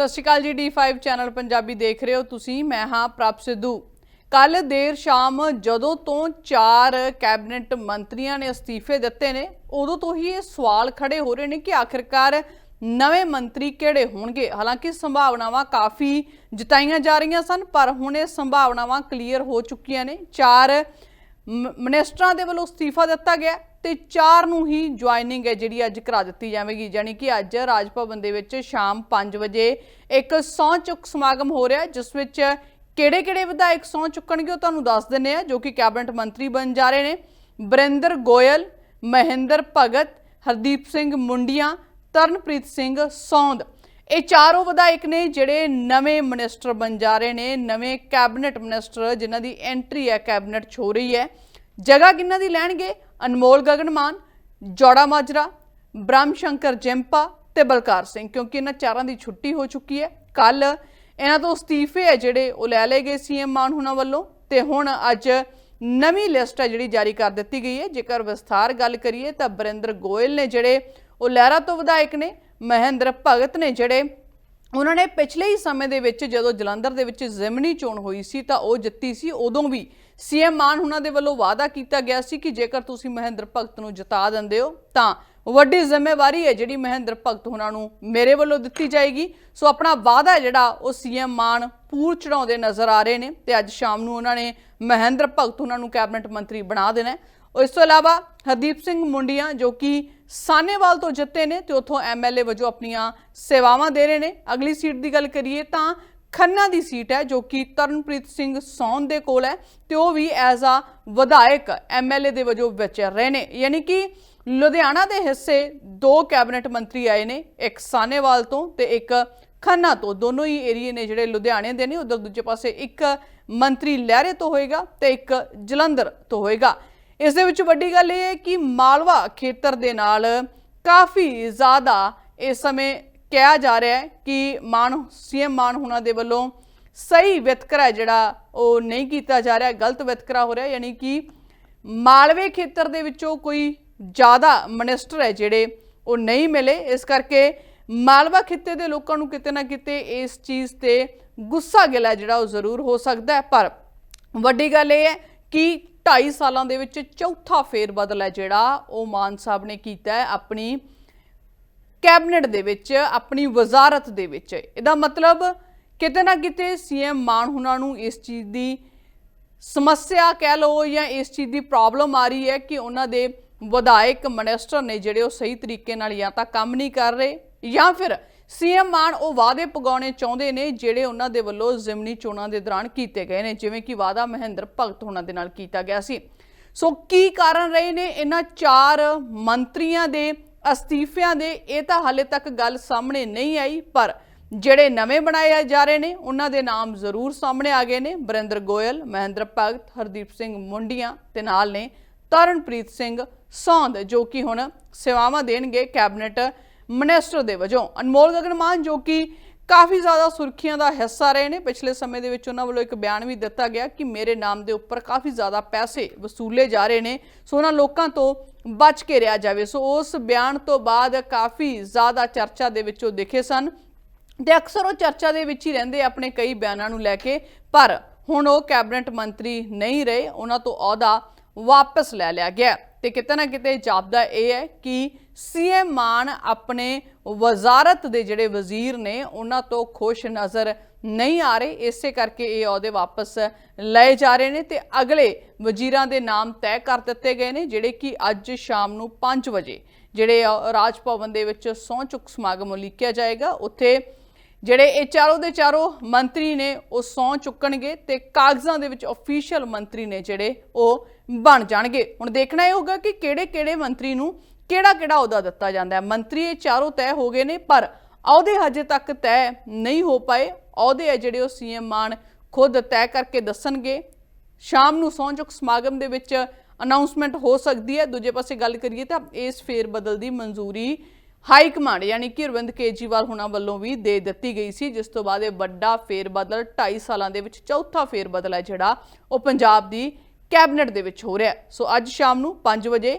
ਸਤਿ ਸ਼੍ਰੀ ਅਕਾਲ ਜੀ D5 channel Punjabi ਦੇਖ ਰਹੇ ਹੋ ਤੁਸੀਂ, ਮੈਂ ਹਾਂ ਪ੍ਰਭ ਸਿੱਧੂ। ਕੱਲ ਦੇਰ ਸ਼ਾਮ ਜਦੋਂ ਤੋਂ ਚਾਰ ਕੈਬਨਿਟ ਮੰਤਰੀਆਂ ਨੇ ਅਸਤੀਫੇ ਦਿੱਤੇ ਨੇ, ਉਦੋਂ ਤੋਂ ਹੀ ਇਹ ਸਵਾਲ ਖੜੇ ਹੋ ਰਹੇ ਨੇ ਕਿ ਆਖਿਰਕਾਰ ਨਵੇਂ ਮੰਤਰੀ ਕਿਹੜੇ ਹੋਣਗੇ? ਹਾਲਾਂਕਿ ਸੰਭਾਵਨਾਵਾਂ ਕਾਫੀ ਜਤਾਈਆਂ ਜਾ ਰਹੀਆਂ ਸਨ, ਪਰ ਹੁਣ ਇਹ ਸੰਭਾਵਨਾਵਾਂ ਕਲੀਅਰ ਹੋ ਚੁੱਕੀਆਂ ਨੇ। ਚਾਰ ਮਿਨਿਸਟਰਾਂ ਦੇ ਵੱਲੋਂ ਅਸਤੀਫਾ ਦਿੱਤਾ ਗਿਆ ਤੇ ਚਾਰ ਨੂੰ ਹੀ ਜੁਆਇਨਿੰਗ ਹੈ ਜਿਹੜੀ ਅੱਜ ਕਰਾ ਦਿੱਤੀ ਜਾਵੇਗੀ ਯਾਨੀ ਕਿ ਅੱਜ ਰਾਜ ਭਵਨ ਦੇ ਵਿੱਚ ਸ਼ਾਮ 5 ਵਜੇ ਇੱਕ ਸਹੁੰ ਚੁੱਕ ਸਮਾਗਮ ਹੋ ਰਿਹਾ ਜਿਸ ਵਿੱਚ ਕਿਹੜੇ-ਕਿਹੜੇ ਵਿਧਾਇਕ ਸਹੁੰ ਚੁੱਕਣਗੇ ਉਹ ਤੁਹਾਨੂੰ ਦੱਸ ਦਿੰਨੇ ਆ ਜੋ ਕਿ ਕੈਬਨਿਟ ਮੰਤਰੀ ਬਣ ਜਾ ਰਹੇ ਨੇ। ਬਰਿੰਦਰ ਗੋਇਲ, ਮਹਿੰਦਰ ਭਗਤ, ਹਰਦੀਪ ਸਿੰਘ ਮੁੰਡੀਆਂ, ਤਰਨਪ੍ਰੀਤ ਸਿੰਘ ਸੌਂਦ। ਇਹ ਚਾਰੋਂ ਵਿਧਾਇਕ ਨੇ ਜਿਹੜੇ ਨਵੇਂ ਮਿਨਿਸਟਰ ਬਣ ਜਾ ਰਹੇ ਨੇ, ਨਵੇਂ ਕੈਬਨਿਟ ਮਿਨਿਸਟਰ ਜਿਨ੍ਹਾਂ ਦੀ ਐਂਟਰੀ ਹੈ ਕੈਬਨਿਟ 'ਚ ਹੋ ਰਹੀ ਹੈ। ਜਗ੍ਹਾ ਕਿਹਨਾਂ ਦੀ ਲੈਣਗੇ? ਅਨਮੋਲ ਗਗਨਮਾਨ, ਜੋੜਾ ਮਾਜਰਾ ਬ੍ਰਹਮ ਸ਼ੰਕਰ ਜੈਂਪਾ ਤੇ ਬਲਕਾਰ ਸਿੰਘ, ਕਿਉਂਕਿ ਇਹਨਾਂ ਚਾਰਾਂ ਦੀ ਛੁੱਟੀ ਹੋ ਚੁੱਕੀ ਹੈ। ਕੱਲ ਇਹਨਾਂ ਤੋਂ ਅਸਤੀਫੇ ਹੈ ਜਿਹੜੇ ਉਹ ਲੈ ਲਏ ਗਏ ਸੀਐਮ ਮਾਨ ਹੁਣਾਂ ਵੱਲੋਂ ਤੇ ਹੁਣ ਅੱਜ ਨਵੀਂ ਲਿਸਟ ਹੈ ਜਿਹੜੀ ਜਾਰੀ ਕਰ ਦਿੱਤੀ ਗਈ ਹੈ। ਜੇਕਰ ਵਿਸਥਾਰ ਗੱਲ ਕਰੀਏ ਤਾਂ ਬਰਿੰਦਰ ਗੋਇਲ ਨੇ ਜਿਹੜੇ ਉਹ ਲਹਿਰਾ ਤੋਂ ਵਿਧਾਇਕ ਨੇ ਮਹਿੰਦਰ ਭਗਤ ਨੇ ਜਿਹੜੇ ਉਹਨਾਂ ਨੇ ਪਿਛਲੇ ਹੀ ਸਮੇਂ ਦੇ ਵਿੱਚ ਜਦੋਂ ਜਲੰਧਰ ਦੇ ਵਿੱਚ ਜ਼ਿਮਨੀ ਚੋਣ ਹੋਈ ਸੀ ਤਾਂ ਉਹ ਜਿੱਤੀ ਸੀ, ਉਦੋਂ ਵੀ ਸੀਐਮ ਮਾਨ ਉਹਨਾਂ ਦੇ ਵੱਲੋਂ ਵਾਅਦਾ ਕੀਤਾ ਗਿਆ ਸੀ ਕਿ ਜੇਕਰ ਤੁਸੀਂ ਮਹਿੰਦਰ ਭਗਤ ਨੂੰ ਜਿਤਾ ਦਿੰਦੇ ਹੋ, ਤਾਂ ਵੱਡੀ ਜ਼ਿੰਮੇਵਾਰੀ ਹੈ ਜਿਹੜੀ ਮਹਿੰਦਰ ਭਗਤ ਉਹਨਾਂ ਨੂੰ ਮੇਰੇ ਵੱਲੋਂ ਦਿੱਤੀ ਜਾਏਗੀ। ਸੋ ਆਪਣਾ ਵਾਅਦਾ ਜਿਹੜਾ ਉਹ ਸੀਐਮ ਮਾਨ ਪੂਰ ਚੜਾਉਂਦੇ ਨਜ਼ਰ ਆ ਰਹੇ ਨੇ ਤੇ ਅੱਜ ਸ਼ਾਮ ਨੂੰ ਉਹਨਾਂ ਨੇ ਮਹਿੰਦਰ ਭਗਤ ਉਹਨਾਂ ਨੂੰ ਕੈਬਨਿਟ ਮੰਤਰੀ ਬਣਾ ਦੇਣਾ ਇਸ ਤੋਂ ਇਲਾਵਾ ਹਰਦੀਪ ਸਿੰਘ ਮੁੰਡੀਆਂ ਜੋ ਕਿ ਸਾਨੇਵਾਲ ਤੋਂ ਜਿੱਤੇ ਨੇ ਤੇ ਉੱਥੋਂ ਐਮਐਲਏ ਵਜੋਂ ਆਪਣੀਆਂ ਸੇਵਾਵਾਂ ਦੇ ਰਹੇ ਨੇ। ਅਗਲੀ ਸੀਟ ਦੀ ਗੱਲ ਕਰੀਏ ਤਾਂ ਖੰਨਾ ਦੀ ਸੀਟ ਹੈ, ਜੋ ਕਿ ਤਰਨਪ੍ਰੀਤ ਸਿੰਘ ਸੌਨ ਦੇ ਕੋਲ ਹੈ ਤੇ ਉਹ ਵੀ ਐਜ਼ ਆ ਵਿਧਾਇਕ ਐਮਐਲਏ ਦੇ ਵਜੋਂ ਵਿਚਰ ਰਹੇ ਨੇ। ਯਾਨੀ ਕਿ ਲੁਧਿਆਣਾ ਦੇ ਹਿੱਸੇ ਦੋ ਕੈਬਨਿਟ ਮੰਤਰੀ ਆਏ ਨੇ, ਇੱਕ ਸਾਨੇਵਾਲ ਤੋਂ ਤੇ ਇੱਕ ਖੰਨਾ ਤੋਂ। ਦੋਨੋਂ ਹੀ ਏਰੀਏ ਨੇ ਜਿਹੜੇ ਲੁਧਿਆਣੇ ਦੇ ਨੇ, ਉਧਰ ਦੂਜੇ ਪਾਸੇ ਇੱਕ ਮੰਤਰੀ ਲਹਿਰੇ ਤੋਂ ਹੋਏਗਾ ਤੇ ਇੱਕ ਜਲੰਧਰ ਤੋਂ ਹੋਏਗਾ। ਇਸ ਦੇ ਵਿੱਚ ਵੱਡੀ ਗੱਲ ਇਹ ਹੈ ਕਿ ਮਾਲਵਾ ਖੇਤਰ ਦੇ ਨਾਲ ਕਾਫੀ ਜ਼ਿਆਦਾ ਇਸ ਸਮੇਂ ਕਿਹਾ ਜਾ ਰਿਹਾ ਹੈ ਕਿ ਮਾਨ, ਸੀਐਮ ਮਾਨ ਹੁਣਾਂ ਦੇ ਵੱਲੋਂ ਸਹੀ ਵਿਤਕਰਾ ਜਿਹੜਾ ਉਹ ਨਹੀਂ ਕੀਤਾ ਜਾ ਰਿਹਾ, ਗਲਤ ਵਿਤਕਰਾ ਹੋ ਰਿਹਾ, ਯਾਨੀ ਕਿ ਮਾਲਵੇ ਖੇਤਰ ਦੇ ਵਿੱਚੋਂ ਕੋਈ ਜ਼ਿਆਦਾ ਮਿਨਿਸਟਰ ਹੈ ਜਿਹੜੇ ਉਹ ਨਹੀਂ ਮਿਲੇ। ਇਸ ਕਰਕੇ ਮਾਲਵਾ ਖਿੱਤੇ ਦੇ ਲੋਕਾਂ ਨੂੰ ਕਿਤੇ ਨਾ ਕਿਤੇ ਇਸ ਚੀਜ਼ ਤੇ ਗੁੱਸਾ ਗਿਲਾ ਜਿਹੜਾ ਉਹ ਜ਼ਰੂਰ ਹੋ ਸਕਦਾ ਹੈ। ਪਰ ਵੱਡੀ ਗੱਲ ਇਹ ਹੈ ਕਿ 2.5 ਸਾਲਾਂ ਦੇ ਵਿੱਚ ਚੌਥਾ ਫੇਰ ਬਦਲ ਹੈ ਜਿਹੜਾ ਉਹ ਮਾਨ ਸਾਹਿਬ ਨੇ ਕੀਤਾ ਹੈ ਆਪਣੀ ਕੈਬਨਿਟ ਦੇ ਵਿੱਚ, ਆਪਣੀ ਵਜ਼ਾਰਤ ਦੇ ਵਿੱਚ। ਇਹਦਾ ਮਤਲਬ ਕਿਤੇ ਨਾ ਕਿਤੇ ਸੀਐਮ ਮਾਨ ਹੁਣਾਂ ਨੂੰ ਇਸ ਚੀਜ਼ ਦੀ ਸਮੱਸਿਆ ਕਹਿ ਲਓ ਜਾਂ ਇਸ ਚੀਜ਼ ਦੀ ਪ੍ਰੋਬਲਮ ਆ ਰਹੀ ਹੈ ਕਿ ਉਹਨਾਂ ਦੇ ਵਿਧਾਇਕ ਮਿਨਿਸਟਰ ਨੇ ਜਿਹੜੇ ਉਹ ਸਹੀ ਤਰੀਕੇ ਨਾਲ ਜਾਂ ਤਾਂ ਕੰਮ ਨਹੀਂ ਕਰ ਰਹੇ ਜਾਂ ਫਿਰ ਸੀਐਮ ਮਾਨ ਉਹ ਵਾਅਦੇ ਪਗਾਉਣੇ ਚਾਹੁੰਦੇ ਨੇ, ਜਿਹੜੇ ਉਹਨਾਂ ਦੇ ਵੱਲੋਂ ਜ਼ਿਮਨੀ ਚੋਣਾਂ ਦੇ ਦੌਰਾਨ ਕੀਤੇ ਗਏ ਨੇ, ਜਿਵੇਂ ਕਿ ਵਾਅਦਾ ਮਹਿੰਦਰ ਭਗਤ ਉਹਨਾਂ ਦੇ ਨਾਲ ਕੀਤਾ ਗਿਆ ਸੀ। ਸੋ ਕੀ ਕਾਰਨ ਰਹੇ ਨੇ ਇਹਨਾਂ ਚਾਰ ਮੰਤਰੀਆਂ ਦੇ, ਅਸਤੀਫਿਆਂ ਦੇ? ਇਹ ਤਾਂ ਹਾਲੇ ਤੱਕ ਗੱਲ ਸਾਹਮਣੇ ਨਹੀਂ ਆਈ, ਪਰ ਜਿਹੜੇ ਨਵੇਂ ਬਣਾਏ ਜਾ ਰਹੇ ਨੇ, ਉਹਨਾਂ ਦੇ ਨਾਮ ਜ਼ਰੂਰ ਸਾਹਮਣੇ ਆ ਗਏ ਨੇ। ਬਰਿੰਦਰ ਗੋਇਲ, ਮਹਿੰਦਰ ਭਗਤ, ਹਰਦੀਪ ਸਿੰਘ ਮੁੰਡੀਆਂ ਤੇ ਨਾਲ ਨੇ ਤਰਨਪ੍ਰੀਤ ਸਿੰਘ ਸੌਂਦ, ਜੋ ਕਿ ਹੁਣ ਸੇਵਾਵਾਂ ਦੇਣਗੇ ਕੈਬਨਿਟ ਮਿਨਿਸਟਰ ਦੇ ਵਜੋਂ ਅਨਮੋਲ ਗਗਨਮਾਨ ਜੋ ਕਿ ਕਾਫੀ ਜ਼ਿਆਦਾ ਸੁਰਖੀਆਂ ਦਾ ਹਿੱਸਾ ਰਹੇ ਨੇ, ਪਿਛਲੇ ਸਮੇਂ ਦੇ ਵਿੱਚ ਉਹਨਾਂ ਵੱਲੋਂ ਇੱਕ ਬਿਆਨ ਵੀ ਦਿੱਤਾ ਗਿਆ ਕਿ ਮੇਰੇ ਨਾਮ ਦੇ ਉੱਪਰ ਕਾਫੀ ਜ਼ਿਆਦਾ ਪੈਸੇ ਵਸੂਲੇ ਜਾ ਰਹੇ ਨੇ, ਸੋ ਉਹਨਾਂ ਲੋਕਾਂ ਤੋਂ ਬਚ ਕੇ ਰਿਹਾ ਜਾਵੇ। ਸੋ ਉਸ ਬਿਆਨ ਤੋਂ ਬਾਅਦ ਕਾਫੀ ਜ਼ਿਆਦਾ ਚਰਚਾ ਦੇ ਵਿੱਚ ਉਹ ਦਿਖੇ ਸਨ ਤੇ ਅਕਸਰ ਉਹ ਚਰਚਾ ਦੇ ਵਿੱਚ ਹੀ ਰਹਿੰਦੇ ਆਪਣੇ ਕਈ ਬਿਆਨਾਂ ਨੂੰ ਲੈ ਕੇ, ਪਰ ਹੁਣ ਉਹ ਕੈਬਨਿਟ ਮੰਤਰੀ ਨਹੀਂ ਰਹੇ, ਉਹਨਾਂ ਤੋਂ ਅਹੁਦਾ ਵਾਪਸ ਲੈ ਲਿਆ ਗਿਆ। ਤੇ ਕਿਤੇ ਨਾ ਕਿਤੇ ਜਾਪਦਾ ਇਹ ਹੈ ਕਿ ਸੀਐਮ ਮਾਨ ਆਪਣੇ ਵਜ਼ਾਰਤ ਦੇ ਜਿਹੜੇ ਵਜ਼ੀਰ ਨੇ ਉਹਨਾਂ ਤੋਂ ਖੁਸ਼ ਨਜ਼ਰ ਨਹੀਂ ਆ ਰਹੇ। ਇਸੇ ਕਰਕੇ ਇਹ ਅਹੁਦੇ ਵਾਪਸ ਲਏ ਜਾ ਰਹੇ ਨੇ ਤੇ ਅਗਲੇ ਵਜ਼ੀਰਾਂ ਦੇ ਨਾਮ ਤੈਅ ਕਰ ਦਿੱਤੇ ਗਏ ਨੇ ਜਿਹੜੇ ਕਿ ਅੱਜ ਸ਼ਾਮ ਨੂੰ 5 ਵਜੇ ਜਿਹੜੇ ਅ, ਰਾਜ ਭਵਨ ਦੇ ਵਿੱਚ ਸਹੁੰ ਚੁੱਕ ਸਮਾਗਮ ਉਲੀਕਿਆ ਜਾਏਗਾ। ਉੱਥੇ ਜਿਹੜੇ ਇਹ ਚਾਰੋਂ ਦੇ ਚਾਰੋਂ ਮੰਤਰੀ ਨੇ ਉਹ ਸਹੁੰ ਚੁੱਕਣਗੇ ਤੇ ਕਾਗਜ਼ਾਂ ਦੇ ਵਿੱਚ ਅਫੀਸ਼ੀਅਲ ਮੰਤਰੀ ਨੇ ਜਿਹੜੇ ਉਹ ਬਣ ਜਾਣਗੇ। ਹੁਣ ਦੇਖਣਾ ਇਹ ਹੋਗਾ ਕਿ ਕਿਹੜੇ-ਕਿਹੜੇ ਮੰਤਰੀ ਨੂੰ ਕਿਹੜਾ-ਕਿਹੜਾ ਅਹੁਦਾ ਦਿੱਤਾ ਜਾਂਦਾ ਹੈ? ਮੰਤਰੀ ਇਹ ਚਾਰੋਂ ਤੈਅ ਹੋ ਗਏ ਨੇ, ਪਰ ਅਹੁਦੇ ਹਜੇ ਤੱਕ ਤੈਅ ਨਹੀਂ ਹੋ ਪਾਏ। ਅਹੁਦੇ ਹੈ ਜਿਹੜੇ ਉਹ ਸੀਐਮ ਮਾਨ ਖੁਦ ਤੈਅ ਕਰਕੇ ਦੱਸਣਗੇ। ਸ਼ਾਮ ਨੂੰ ਸਹੁੰ ਚੁੱਕ ਸਮਾਗਮ ਦੇ ਵਿੱਚ ਅਨਾਉਂਸਮੈਂਟ ਹੋ ਸਕਦੀ ਹੈ। ਦੂਜੇ ਪਾਸੇ ਗੱਲ ਕਰੀਏ ਤਾਂ ਇਸ ਫੇਰ ਬਦਲ ਦੀ ਮਨਜ਼ੂਰੀ ਹਾਈ ਕਮਾਂਡ ਯਾਨੀ ਕਿ ਅਰਵਿੰਦ ਕੇਜੀਵਾਲ ਹੁਣਾਂ ਵੱਲੋਂ ਵੀ ਦੇ ਦਿੱਤੀ ਗਈ ਸੀ, ਜਿਸ ਤੋਂ ਬਾਅਦ ਇਹ ਵੱਡਾ ਫੇਰ ਬਦਲ 2.5 ਸਾਲਾਂ ਦੇ ਵਿੱਚ ਚੌਥਾ ਫੇਰ ਬਦਲ ਹੈ ਜਿਹੜਾ ਉਹ ਪੰਜਾਬ ਦੀ ਕੈਬਨਿਟ ਦੇ ਵਿੱਚ ਹੋ ਰਿਹਾ ਸੋ ਅੱਜ ਸ਼ਾਮ ਨੂੰ 5 ਵਜੇ